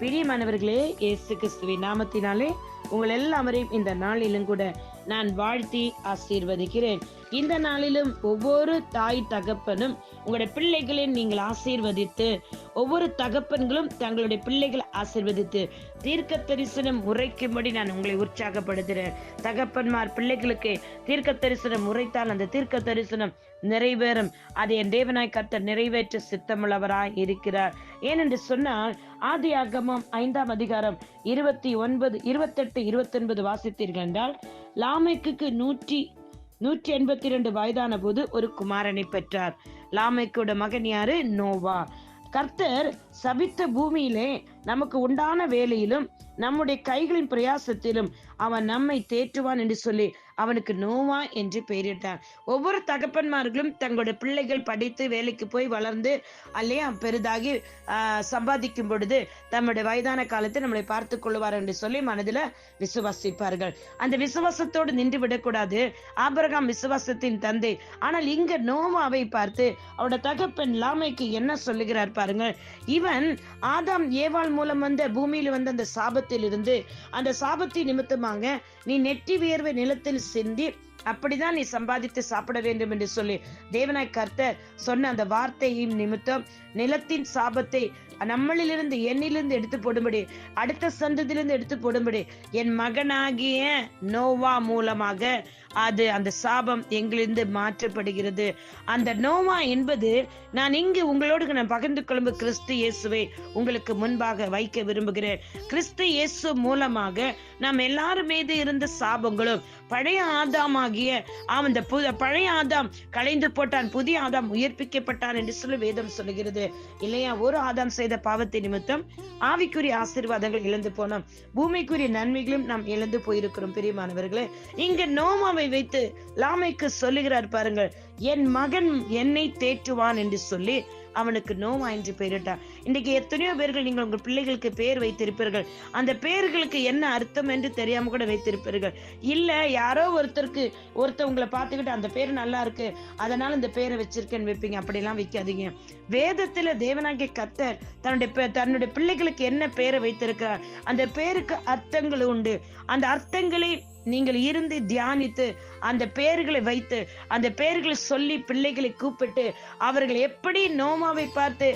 பிரியமானவர்களே இயேசு கிறிஸ்துவின் நாமத்தினாலே உங்கள் எல்லாவரையும் இந்த நாளிலும் கூட நான் வாழ்த்தி ஆசீர்வதிக்கிறேன். இந்த நாளிலும் ஒவ்வொரு தாய் தகப்பனும் உங்களுடைய பிள்ளைகளை நீங்கள் ஆசீர்வதித்து ஒவ்வொரு தகப்பன்களும் தங்களுடைய பிள்ளைகளை ஆசீர்வதித்து தீர்க்க தரிசனம் உரைக்கும்படி நான் உங்களை உற்சாகப்படுத்துகிறேன். தகப்பன்மார் பிள்ளைகளுக்கு தீர்க்க தரிசனம் உரைத்தால் அந்த தீர்க்க தரிசனம் நிறைவேறும். அதை என் தேவனாய் கர்த்தர் நிறைவேற்ற சித்தமுள்ளவராய் இருக்கிறார். ஏனென்று சொன்னால் ஆதி ஆகமம் ஐந்தாம் அதிகாரம் இருபத்தி ஒன்பது இருபத்தெட்டு இருபத்தொன்பது வாசித்தீர்கள் என்றால் லாமைக்கு நூற்றி நூற்றி எண்பத்தி ரெண்டு வயதான போது ஒரு குமாரனை பெற்றார். லாமைக்கோட மகன் யாரு? நோவா. கர்த்தர் சபித்த பூமியிலே நமக்கு உண்டான வேலையிலும் நம்முடைய கைகளின் பிரயாசத்திலும் அவன் நம்மை தேற்றுவான் என்று சொல்லி அவனுக்கு நோவா என்று பெயரிட்டான். ஒவ்வொரு தகப்பன்மார்களும் தங்களுடைய பிள்ளைகள் படித்து வேலைக்கு போய் வளர்ந்து அல்லையா பெரிதாகி சம்பாதிக்கும் பொழுது தம்முடைய வயதான காலத்தை நம்மளை பார்த்து கொள்வார் என்று சொல்லி மனதில் விசுவாசிப்பார்கள். அந்த விசுவாசத்தோடு நின்று விடக்கூடாது. ஆபரகாம் விசுவாசத்தின் தந்தை. ஆனால் இங்க நோவாவை பார்த்து அவரோட தகப்பன் லாமைக்கு என்ன சொல்லுகிறார் பாருங்கள். இவன் ஆதாம் ஏவாள் மூலம் வந்த பூமியில் வந்த அந்த சாபத்தில் இருந்து அந்த சாபத்தை நிமித்தமாக நீ நெட்டி வியர்வை நிலத்தில் சிந்தி அப்படிதான் நீ சம்பாதித்து சாப்பிட வேண்டும் என்று சொல்லி தேவனாய் கர்த்தர் சொன்ன அந்த வார்த்தையின் நிமித்தம் நிலத்தின் சாபத்தை நம்மளிலிருந்து என்னிலிருந்து எடுத்து போடும்படி அடுத்த சந்ததியிலிருந்து எடுத்து போடும்படி என் மகனாகிய நோவா மூலமாக அது அந்த சாபம் எங்களிருந்து மாற்றப்படுகிறது. அந்த நோவா என்பது நான் இங்கு உங்களோடு நான் பகிர்ந்து கொள்ளும் கிறிஸ்து இயேசுவை உங்களுக்கு முன்பாக வைக்க விரும்புகிறேன். கிறிஸ்து இயேசு மூலமாக நாம் எல்லாரும் மீது இருந்த சாபங்களும் பழைய ஆதாமாகிய அந்த பழைய ஆதாம் கலைந்து போட்டான் புதிய ஆதாம் உயிர்ப்பிக்கப்பட்டான் என்று சொல்லி வேதம் சொல்லுகிறது. இல்லையா? ஒரு ஆதாம் செய்த பாவத்தை நிமித்தம் ஆவிக்குரிய ஆசீர்வாதங்கள் இழந்து போனோம். பூமிக்குரிய நன்மைகளும் நாம் இழந்து போயிருக்கிறோம் பிரியமானவர்களே. இங்க நோமாவை வைத்து லாமைக்கு சொல்லுகிறார் பாருங்கள் என் மகன் என்னை தேற்றுவான் என்று சொல்லி அவனுக்கு நோமா என்று பெயரிட்டார் இன்றைக்கு எத்தனையோ பேர்கள் நீங்கள் உங்கள் பிள்ளைகளுக்கு பேர் வைத்திருப்பீர்கள். அந்த பேர்களுக்கு என்ன அர்த்தம் என்று தெரியாம கூட வைத்திருப்பீர்கள். இல்ல யாரோ ஒருத்தருக்கு ஒருத்தர் உங்களை பார்த்துக்கிட்டு அந்த பேர் நல்லா இருக்கு அதனால இந்த பேரை வச்சிருக்கேன்னு வைப்பீங்க. அப்படிலாம் வைக்காதீங்க. வேதத்துல தேவனாகிய கத்தர் தன்னுடைய பே- தன்னுடைய பிள்ளைகளுக்கு என்ன பெயரை வைத்திருக்கிறார்? அந்த பேருக்கு அர்த்தங்கள் உண்டு. அந்த அர்த்தங்களை நீங்கள் இருந்து தியானித்து அந்த பெயர்களை வைத்து அந்த பெயர்களை சொல்லி பிள்ளைகளை கூப்பிட்டு அவர்கள் எப்படி நோமாவை பார்த்து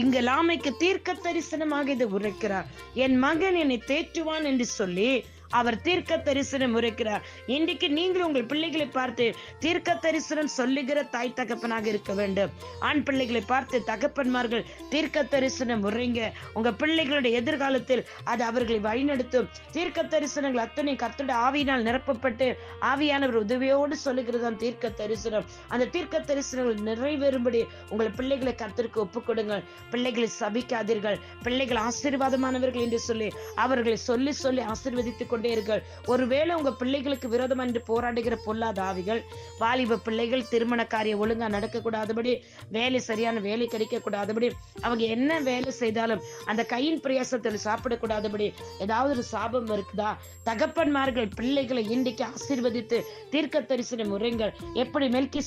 இங்க லாமைக்கு தீர்க்க தரிசனமாக இது உரைக்கிறார். என் மகன் என்னை தேற்றுவான் என்று சொல்லி அவர் தீர்க்க தரிசனம் உரைக்கிறார் இன்றைக்கு நீங்கள் உங்கள் பிள்ளைகளை பார்த்து தீர்க்க தரிசனம் சொல்லுகிற தாய் தகப்பனாக இருக்க வேண்டும். ஆண் பிள்ளைகளை பார்த்து தகப்பன்மார்கள் தீர்க்க தரிசனம் உரைங்க. உங்க பிள்ளைகளுடைய எதிர்காலத்தில் அது அவர்களை வழிநடத்தும். தீர்க்க தரிசனங்கள் அத்தனை கத்தோட ஆவியினால் நிரப்பப்பட்டு ஆவியானவர் உதவியோடு சொல்லுகிறது தீர்க்க தரிசனம் அந்த தீர்க்க தரிசனங்கள் நிறைவேறும்படி உங்கள் பிள்ளைகளை கத்திற்கு ஒப்புக்கொடுங்கள். பிள்ளைகளை சபிக்காதீர்கள். பிள்ளைகள் ஆசீர்வாதமானவர்கள் என்று சொல்லி அவர்களை சொல்லி சொல்லி ஆசீர்வதித்துக் கொண்டே இருங்கள். ஒருவேளை உங்க பிள்ளைகளுக்கு விரோதம் என்று போராடுகிற பொல்லாத ஆவிகள் வாலிப பிள்ளைகள் திருமண காரியம் ஒழுங்கா நடக்க கூடாதபடி வேலை சரியான வேலை கிடைக்க கூடாதபடி அவங்க என்ன வேலை செய்தாலும் அந்த கையின் பிரயாசத்தில் சாப்பிடக்கூடாதபடி ஏதாவது ஒரு சாபம் இருக்குதா? தகப்பன்மார்கள் பிள்ளைகளை இன்றைக்கு ஆசீர்வதித்து தீர்க்க தரிசனம் உரைங்கள். எப்படி மெல்கி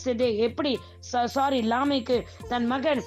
எப்படி சாரி லாமைக்கு தன் மகன்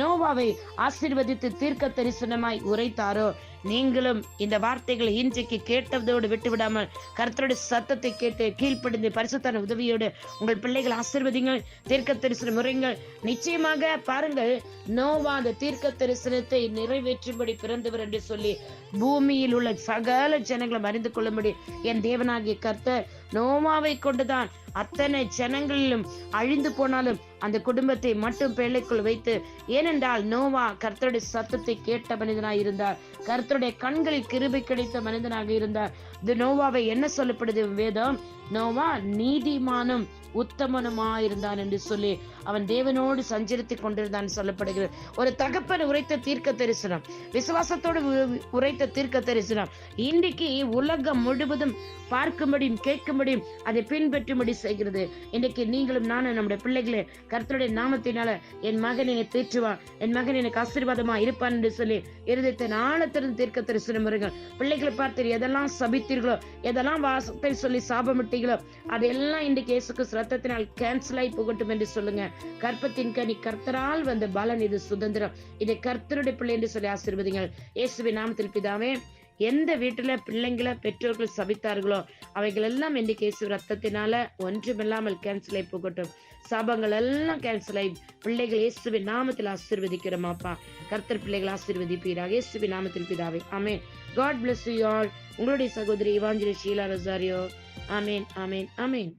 நோவாவை ஆசீர்வதித்து தீர்க்க தரிசனமாய் உரைத்தாரோ? நீங்களும் இந்த வார்த்தைகளை இன்றைக்கு கேட்டதோடு விட்டுவிடாமல் கர்த்தருடைய சத்தத்தை கேட்டு கீழ்ப்படிந்து பரிசுத்தான உதவியோடு உங்கள் பிள்ளைகள் ஆசீர்வதிங்கள் தீர்க்க தரிசனம் முறைங்கள். நிச்சயமாக பாருங்கள் நோவா அந்த தீர்க்க தரிசனத்தை நிறைவேற்றும்படி பிறந்தவர் என்று சொல்லி பூமியில் உள்ள சகல ஜனங்களும் அறிந்து கொள்ளும்படி என் தேவனாகிய கர்த்தர் நோமாவை கொண்டுதான் அத்தனை ஜனங்களிலும் அழிந்து போனாலும் அந்த குடும்பத்தை மட்டும் பிள்ளைக்குள் வைத்து ஏனென்றால் நோவா கர்த்தருடைய சத்தத்தை கேட்ட மனிதனாய் இருந்தார். கர்த்தருடைய கண்களில் கிருபை கிடைத்த மனிதனாக இருந்தார். இது நோவாவை என்ன சொல்லப்படுது வேதம்? நோவா நீதிமானும் உத்தமனுமா இருந்தான் என்று சொல்லி அவன் தேவனோடு சஞ்சரித்துக் கொண்டிருந்தான் சொல்லப்படுகிறது. ஒரு தகப்பன் உரைத்த தீர்க்க தரிசனம் விசுவாசத்தோடு உ- உரைத்த தீர்க்க தரிசனம். இன்றைக்கு உலகம் முழுவதும் பார்க்கும்படியும் கேட்கும்படியும் அதை பின்பற்றும்படி செய்கிறது. இன்றைக்கு நீங்களும் நானும் நம்முடைய பிள்ளைகளை கர்த்தருடைய நாமத்தினால என் மகன் என்னை தேற்றுவான். என் மகன் எனக்கு ஆசீர்வாதமா இருப்பான் என்று சொல்லி இருதயத்தை ஆழத்திலிருந்து தீர்க்க தரிசனம் வருங்கள் பிள்ளைகளை பார்த்து எதெல்லாம் சபித்தீர்களோ எதெல்லாம் வாசத்தை சொல்லி சாபமிட்டீங்களோ அதெல்லாம் இன்றைக்கு இயேசுக்கு ரத்தத்தினால் கேன்சல் ஆகி போகட்டும் என்று சொல்லுங்க. கற்பத்தின் கனி கர்த்தரால் வந்த பலன் இது சுதந்திரம். இதை கர்த்தருடைய பிள்ளை என்று சொல்லி ஆசீர்வதிங்கள். இயேசுவின் நாமத்தில் பிதாவே எந்த வீட்டுல பிள்ளைங்களை பெற்றோர்கள் சபித்தார்களோ அவைகள் எல்லாம் இன்றைக்கு இயேசு ரத்தத்தினால ஒன்றுமில்லாமல் கேன்சல் ஆகி போகட்டும். சாபங்கள் எல்லாம் கேன்சல் ஆகி பிள்ளைகள் இயேசுவின் நாமத்தில் ஆசீர்வதிக்கிறோமாப்பா கர்த்தர் பிள்ளைகள் ஆசீர்வதிப்பீராக இயேசுவின் நாமத்தில் பிதாவே. ஆமென் காட் பிளஸ் யூ ஆல் உங்களுடைய சகோதரி இவாஞ்சலி ஷீலா ரொசாரியோ. ஆமேன் ஆமேன் ஆமேன்